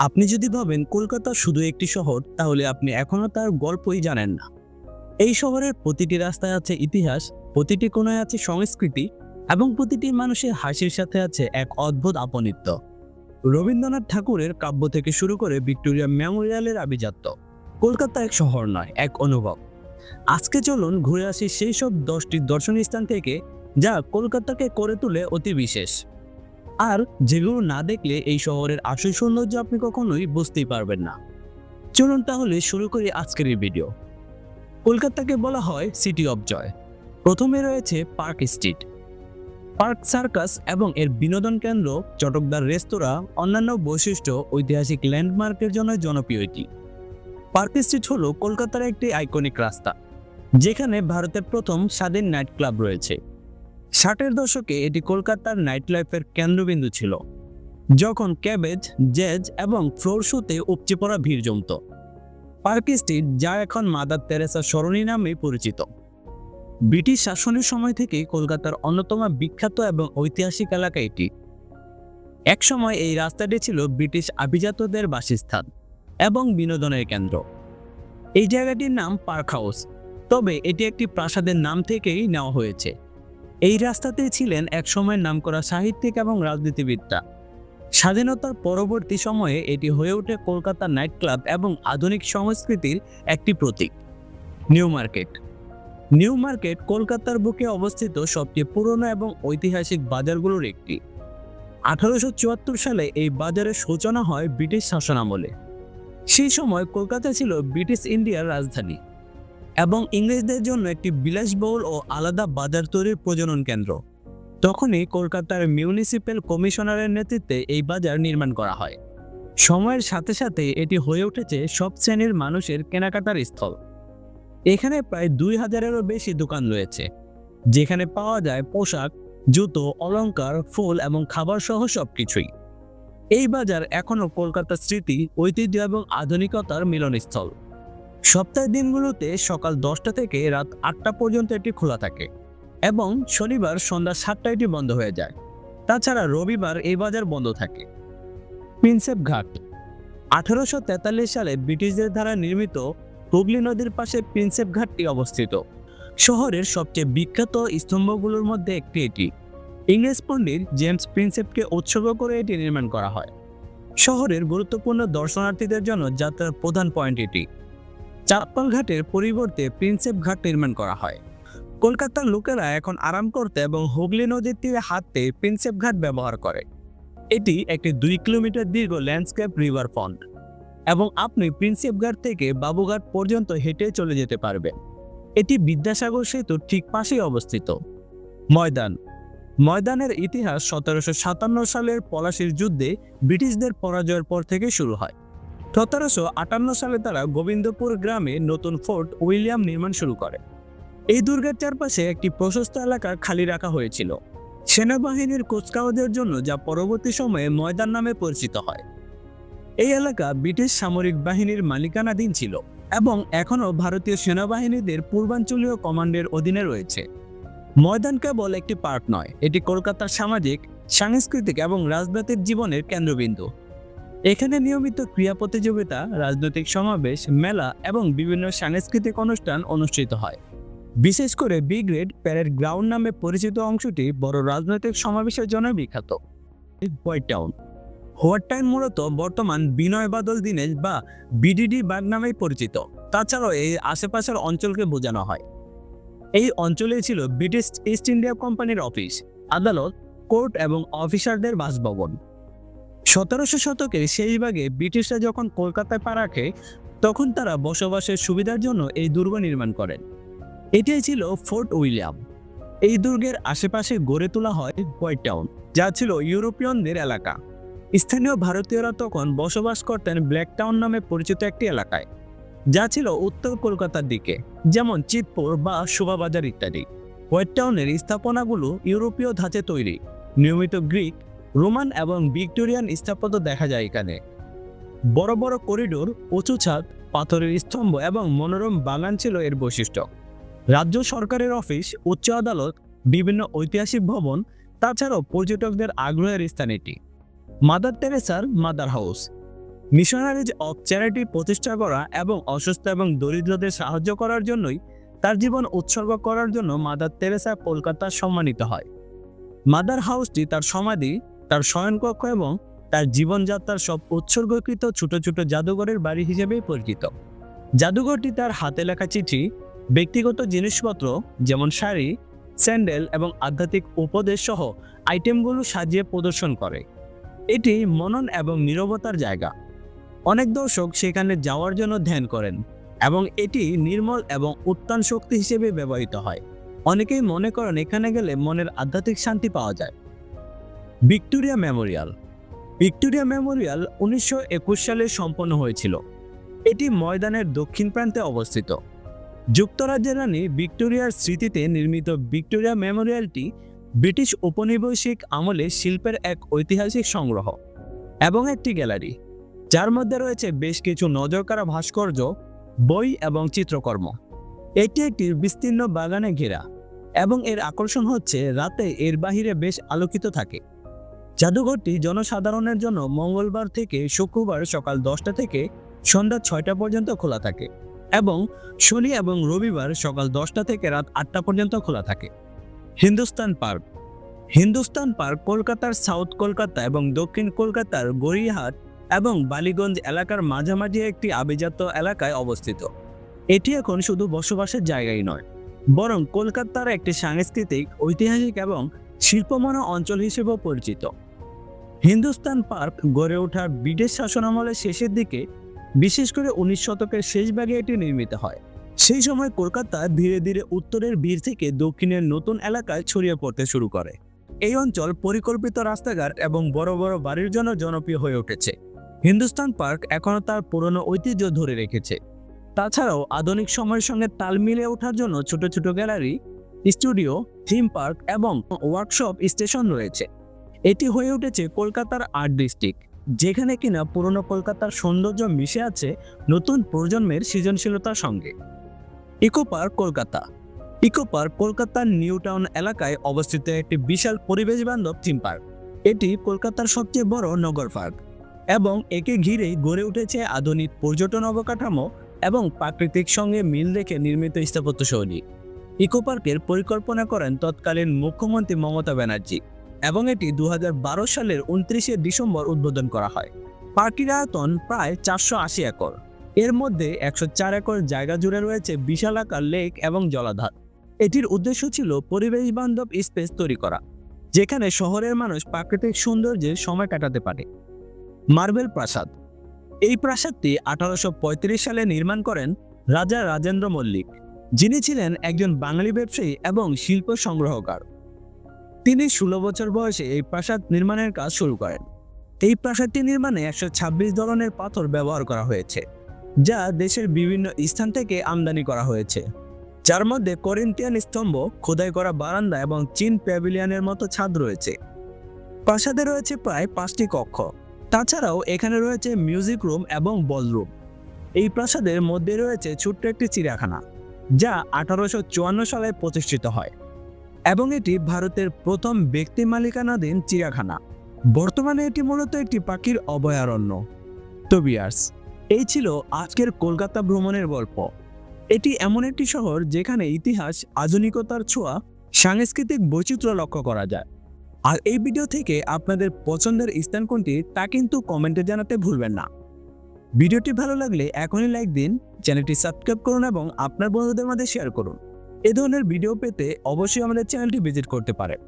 আপনি যদি ভাবেন কলকাতা শুধু একটি শহর, তাহলে আপনি এখনও তার গল্পই জানেন না। এই শহরের প্রতিটি রাস্তায় আছে ইতিহাস, প্রতিটি কোণায় আছে সংস্কৃতি এবং প্রতিটি মানুষের হাসির সাথে আছে এক অদ্ভুত আপনিত্ব। রবীন্দ্রনাথ ঠাকুরের কাব্য থেকে শুরু করে ভিক্টোরিয়া মেমোরিয়ালের আভিজাত্য। কলকাতা এক শহর নয়, এক অনুভব। আজকে চলুন ঘুরে আসি সেই সব দশটি দর্শনীয় স্থান থেকে, যা কলকাতাকে করে তোলে অতি বিশেষ। আর যেগুলো না দেখলে এই শহরের আসল সৌন্দর্য আপনি কখনোই বুঝতেই পারবেন না। চলুন তাহলে শুরু করি আজকের এই ভিডিও কলকাতাকে বলা হয় সিটি অফ জয় প্রথমে রয়েছে পার্ক স্ট্রিট পার্ক সার্কাস এবং এর বিনোদন কেন্দ্র চটকদার রেস্তোরাঁ অন্যান্য বৈশিষ্ট্য ঐতিহাসিক ল্যান্ডমার্কের জন্য জনপ্রিয় এটি। পার্ক স্ট্রিট হল কলকাতার একটি আইকনিক রাস্তা, যেখানে ভারতের প্রথম স্বাধীন নাইট ক্লাব রয়েছে। ষাটের দশকে এটি কলকাতার নাইট লাইফের কেন্দ্রবিন্দু ছিল, যখন ক্যাবেজ, জ্যাজ এবং ফ্লোর শোতে উপচে পড়া ভিড় জমত। পার্ক স্ট্রিট, যা এখন মাদার তেরেসা সরণি নামে পরিচিত। ব্রিটিশ শাসনের সময় থেকে কলকাতার অন্যতম বিখ্যাত এবং ঐতিহাসিক এলাকা এটি। একসময় এই রাস্তাটি ছিল ব্রিটিশ আভিজাতদের বাসস্থান এবং বিনোদনের কেন্দ্র। এই জায়গাটির নাম পার্ক হাউস, তবে এটি একটি প্রাসাদের নাম থেকেই নেওয়া হয়েছে। এই রাস্তাতে ছিলেন একসময়ের নামকরা সাহিত্যিক এবং রাজনীতিবিদরা। স্বাধীনতার পরবর্তী সময়ে এটি হয়ে ওঠে কলকাতা নাইট ক্লাব এবং আধুনিক সংস্কৃতির একটি প্রতীক। New market. নিউ মার্কেট কলকাতার বুকে অবস্থিত সবচেয়ে পুরনো এবং ঐতিহাসিক বাজারগুলোর একটি। আঠারোশো চুয়াত্তর সালে এই বাজারের সূচনা হয় ব্রিটিশ শাসনামলে। সেই সময় কলকাতা ছিল ব্রিটিশ ইন্ডিয়ার রাজধানী। এবং ইংরেজদের জন্য একটি বিলাসবহুল ও আলাদা বাজার তৈরির প্রজনন কেন্দ্র। তখনই কলকাতার মিউনিসিপ্যাল কমিশনারের নেতৃত্বে এই বাজার নির্মাণ করা হয়। সময়ের সাথে সাথে এটি হয়ে উঠেছে সব শ্রেণির মানুষের কেনাকাটার স্থল। এখানে প্রায় দুই হাজারেরও বেশি দোকান রয়েছে, যেখানে পাওয়া যায় পোশাক, জুতো, অলংকার, ফুল এবং খাবার সহ সব কিছুই এই বাজার এখনও কলকাতার স্মৃতি, ঐতিহ্য এবং আধুনিকতার মিলনস্থল। সপ্তাহের দিনগুলোতে সকাল দশটা থেকে রাত আটটা পর্যন্ত এটি খোলা থাকে এবং শনিবার সন্ধ্যা সাতটায় এটি বন্ধ হয়ে যায়। তাছাড়া রবিবার এই বাজার বন্ধ থাকে। প্রিন্সেপ ঘাট, আঠারোশো তেতাল্লিশ সালে ব্রিটিশদের দ্বারা নির্মিত হুগলি নদীর পাশে প্রিন্সেপ ঘাটটি অবস্থিত। শহরের সবচেয়ে বিখ্যাত স্তম্ভগুলোর মধ্যে একটি এটি। ইংরেজ পণ্ডিত জেমস প্রিন্সেপকে উৎসর্গ করে এটি নির্মাণ করা হয়। শহরের গুরুত্বপূর্ণ দর্শনার্থীদের জন্য যাত্রার প্রধান পয়েন্ট এটি। চাপ্পাল ঘাটের পরিবর্তে প্রিন্সেপ ঘাট নির্মাণ করা হয়। কলকাতার লোকেরা এখন আরাম করতে এবং হুগলি নদীর তীরে হাঁটতে প্রিন্সেপ ঘাট ব্যবহার করে। এটি একটি দুই কিলোমিটার দীর্ঘ ল্যান্ডস্কেপ রিভার ফন্ট এবং আপনি প্রিন্সেপ ঘাট থেকে বাবুঘাট পর্যন্ত হেঁটে চলে যেতে পারবেন। এটি বিদ্যাসাগর সেতুর ঠিক পাশেই অবস্থিত। ময়দান। ময়দানের ইতিহাস সতেরোশো সাতান্ন সালের পলাশির যুদ্ধে ব্রিটিশদের পরাজয়ের পর থেকে শুরু হয়। সতেরোশো আটান্ন সালে তারা গোবিন্দপুর গ্রামে নতুন ফোর্ট উইলিয়াম নির্মাণ শুরু করে। এই দুর্গের চারপাশে একটি প্রশস্ত এলাকা খালি রাখা হয়েছিল। সেনাবাহিনীর কুচকাওয়াজের জন্য যা পরবর্তী সময়ে ময়দান নামে পরিচিত হয়। এই এলাকা ব্রিটিশ সামরিক বাহিনীর মালিকানাধীন ছিল এবং এখনও ভারতীয় সেনাবাহিনীদের পূর্বাঞ্চলীয় কমান্ডের অধীনে রয়েছে। ময়দান কেবল একটি পার্ক নয়, এটি কলকাতার সামাজিক, সাংস্কৃতিক এবং রাজনৈতিক জীবনের কেন্দ্রবিন্দু। এখানে নিয়মিত ক্রীড়া প্রতিযোগিতা, রাজনৈতিক সমাবেশ, মেলা এবং বিভিন্ন সাংস্কৃতিক অনুষ্ঠান অনুষ্ঠিত হয়। বিশেষ করে বি গ্রেড প্যারেড গ্রাউন্ড নামে পরিচিত অংশটি বড় রাজনৈতিক সমাবেশের জন্য বিখ্যাত। হোয়াইট টাউন হোয়াইট টাউন মূলত বর্তমান বিনয় বাদল দীনেশ বা বিডিডি বাগ নামেই পরিচিত। তাছাড়াও এই আশেপাশের অঞ্চলকে বোঝানো হয়। এই অঞ্চলে ছিল ব্রিটিশ ইস্ট ইন্ডিয়া কোম্পানির অফিস, আদালত, কোর্ট এবং অফিসারদের বাসভবন। সতেরোশো শতকের শেষ ভাগে ব্রিটিশরা যখন কলকাতায় পা রাখে, তখন তারা বসবাসের সুবিধার জন্য এই দুর্গ নির্মাণ করেন। এটাই ছিল ফোর্ট উইলিয়াম। এই দুর্গের আশেপাশে গড়ে তোলা হয় হোয়াইট টাউন, যা ছিল ইউরোপিয়নদের এলাকা। স্থানীয় ভারতীয়রা তখন বসবাস করতেন ব্ল্যাক টাউন নামে পরিচিত একটি এলাকায়, যা ছিল উত্তর কলকাতার দিকে, যেমন চিতপুর বা শোভাবাজার ইত্যাদি। হোয়াইট টাউনের স্থাপনাগুলো ইউরোপীয় ধাঁচে তৈরি। নিয়মিত গ্রিক রোমান এবং ভিক্টোরিয়ান স্থাপত্য দেখা যায় এখানে। বড় বড় করিডোর, উঁচু ছাদ, পাথরের স্তম্ভ এবং মনোরম বাগান ছিল এর বৈশিষ্ট্য। রাজ্য সরকারের অফিস, উচ্চ আদালত, বিভিন্ন ঐতিহাসিক ভবন, তাছাড়াও পর্যটকদের আগ্রহের স্থান এটি। Mother টেরেসার mother house. Missionaries of charity প্রতিষ্ঠা করা এবং অসুস্থ এবং দরিদ্রদের সাহায্য করার জন্যই তার জীবন উৎসর্গ করার জন্য মাদার তেরেসা কলকাতা সম্মানিত হয়। মাদার হাউসটি তার সমাধি তার শয়নকক্ষ এবং তার জীবনযাত্রার সব উৎসর্গকৃত ছোট ছোট জাদুঘরের বাড়ি হিসেবেই পরিচিত। জাদুঘরটি তার হাতে লেখা চিঠি, ব্যক্তিগত জিনিসপত্র যেমন শাড়ি, স্যান্ডেল এবং আধ্যাত্মিক উপদেশ সহ আইটেমগুলো সাজিয়ে প্রদর্শন করে। এটি মনন এবং নীরবতার জায়গা। অনেক দর্শক সেখানে যাওয়ার জন্য ধ্যান করেন এবং এটি নির্মল এবং উত্তান শক্তি হিসেবে ব্যবহৃত হয়। অনেকেই মনে করেন এখানে গেলে মনের আধ্যাত্মিক শান্তি পাওয়া যায়। Victoria Memorial. ভিক্টোরিয়া মেমোরিয়াল উনিশশো একুশ সালে সম্পন্ন হয়েছিল। এটি ময়দানের দক্ষিণ প্রান্তে অবস্থিত। যুক্তরাজ্যের রানী ভিক্টোরিয়ার স্মৃতিতে নির্মিত ভিক্টোরিয়া মেমোরিয়ালটি ব্রিটিশ উপনিবেশিক আমলে শিল্পের এক ঐতিহাসিক সংগ্রহ এবং একটি গ্যালারি। যার মধ্যে রয়েছে বেশ কিছু নজরকাড়া ভাস্কর্য, বই এবং চিত্রকর্ম। এটি একটি বিস্তীর্ণ বাগানে ঘেরা এবং এর আকর্ষণ হচ্ছে রাতে এর বাহিরে বেশ আলোকিত থাকে। জাদুঘরটি জনসাধারণের জন্য মঙ্গলবার থেকে শুক্রবার সকাল দশটা থেকে সন্ধ্যা ছয়টা পর্যন্ত খোলা থাকে এবং শনি এবং রবিবার সকাল দশটা থেকে রাত আটটা পর্যন্ত খোলা থাকে। হিন্দুস্তান পার্ক। হিন্দুস্তান পার্ক কলকাতার সাউথ কলকাতা এবং দক্ষিণ কলকাতার গড়িয়াহাট এবং বালিগঞ্জ এলাকার মাঝামাঝি একটি আভিজাত্য এলাকায় অবস্থিত। এটি এখন শুধু বসবাসের জায়গাই নয়, বরং কলকাতার একটি সাংস্কৃতিক, ঐতিহাসিক এবং শিল্পময় অঞ্চল হিসেবেও পরিচিত। হিন্দুস্তান পার্ক গড়ে ওঠার ব্রিটিশ শাসনামলের শেষের দিকে, বিশেষ করে উনিশ শতকের শেষ ভাগে এটি নির্মিত হয়। সেই সময় কলকাতা ধীরে ধীরে উত্তরের ভিড় থেকে দক্ষিণের নতুন এলাকায় ছড়িয়ে পড়তে শুরু করে। এই অঞ্চল পরিকল্পিত রাস্তাঘাট এবং বড় বড় বাড়ির জন্য জনপ্রিয় হয়ে উঠেছে। হিন্দুস্তান পার্ক এখনও তার পুরনো ঐতিহ্য ধরে রেখেছে। তাছাড়াও আধুনিক সময়ের সঙ্গে তাল মিলে ওঠার জন্য ছোট ছোট গ্যালারি, স্টুডিও, থিম পার্ক এবং ওয়ার্কশপ স্টেশন রয়েছে। এটি হয়ে উঠেছে কলকাতার আর্ট ডিস্ট্রিক্ট, যেখানে কিনা পুরনো কলকাতার সৌন্দর্য মিশে আছে নতুন প্রজন্মের সৃজনশীলতার সঙ্গে। Eco park Kolkata. Eco park কলকাতার নিউ টাউন এলাকায় অবস্থিত একটি বিশাল পরিবেশ বান্ধব থিম পার্ক। এটি কলকাতার সবচেয়ে বড় নগর পার্ক এবং একে ঘিরেই গড়ে উঠেছে আধুনিক পর্যটন অবকাঠামো এবং প্রাকৃতিক সঙ্গে মিল রেখে নির্মিত স্থাপত্য শৈলী ইকো পার্কের পরিকল্পনা করেন তৎকালীন মুখ্যমন্ত্রী মমতা ব্যানার্জি। এবং এটি দু হাজার বারো সালের উনত্রিশে ডিসেম্বর উদ্বোধন করা হয়। পার্কটির আয়তন প্রায় চারশো আশি একর। এর মধ্যে একশো চার একর জায়গা জুড়ে রয়েছে বিশাল আকার লেক এবং জলাধার। এটির উদ্দেশ্য ছিল পরিবেশ বান্ধব স্পেস তৈরি করা, যেখানে শহরের মানুষ প্রাকৃতিক সৌন্দর্যে সময় কাটাতে পারে। মার্বেল প্রাসাদ। এই প্রাসাদটি আঠারোশো পঁয়ত্রিশ সালে নির্মাণ করেন রাজা রাজেন্দ্র মল্লিক, যিনি ছিলেন একজন বাঙালি ব্যবসায়ী এবং শিল্প সংগ্রহকার। তিনি ষোলো বছর বয়সে এই প্রাসাদ নির্মাণের কাজ শুরু করেন। এই প্রাসাদটি নির্মাণে একশো ছাব্বিশ ধরনের পাথর ব্যবহার করা হয়েছে, যা দেশের বিভিন্ন স্থান থেকে আমদানি করা হয়েছে। যার মধ্যে করিন্টিয়ান স্তম্ভ, খোদাই করা বারান্দা এবং চীন প্যাভিলিয়নের মতো ছাদ রয়েছে। প্রাসাদে রয়েছে প্রায় পাঁচটি কক্ষ। তাছাড়াও এখানে রয়েছে মিউজিক রুম এবং বলরুম। এই প্রাসাদের মধ্যে রয়েছে ছোট্ট একটি চিড়িয়াখানা, যা আঠারোশো চুয়ান্ন সালে প্রতিষ্ঠিত হয়। এবং এটি ভারতের প্রথম ব্যক্তি মালিকানাধীন চিড়িয়াখানা। বর্তমানে এটি মূলত একটি পাখির অভয়ারণ্য। তবিয়ার্স এই ছিল আজকের কলকাতা ভ্রমণের গল্প। এটি এমন একটি শহর যেখানে ইতিহাস, আধুনিকতার ছোঁয়া, সাংস্কৃতিক বৈচিত্র্য লক্ষ্য করা যায়। আর এই ভিডিও থেকে আপনাদের পছন্দের স্থান কোনটি তা কিন্তু কমেন্টে জানাতে ভুলবেন না। ভিডিওটি ভালো লাগলে এখনই লাইক দিন, চ্যানেলটি সাবস্ক্রাইব করুন এবং আপনার বন্ধুদের মধ্যে শেয়ার করুন। এ ধরনের ভিডিও পেতে অবশ্যই আমাদের চ্যানেলটি ভিজিট করতে পারেন।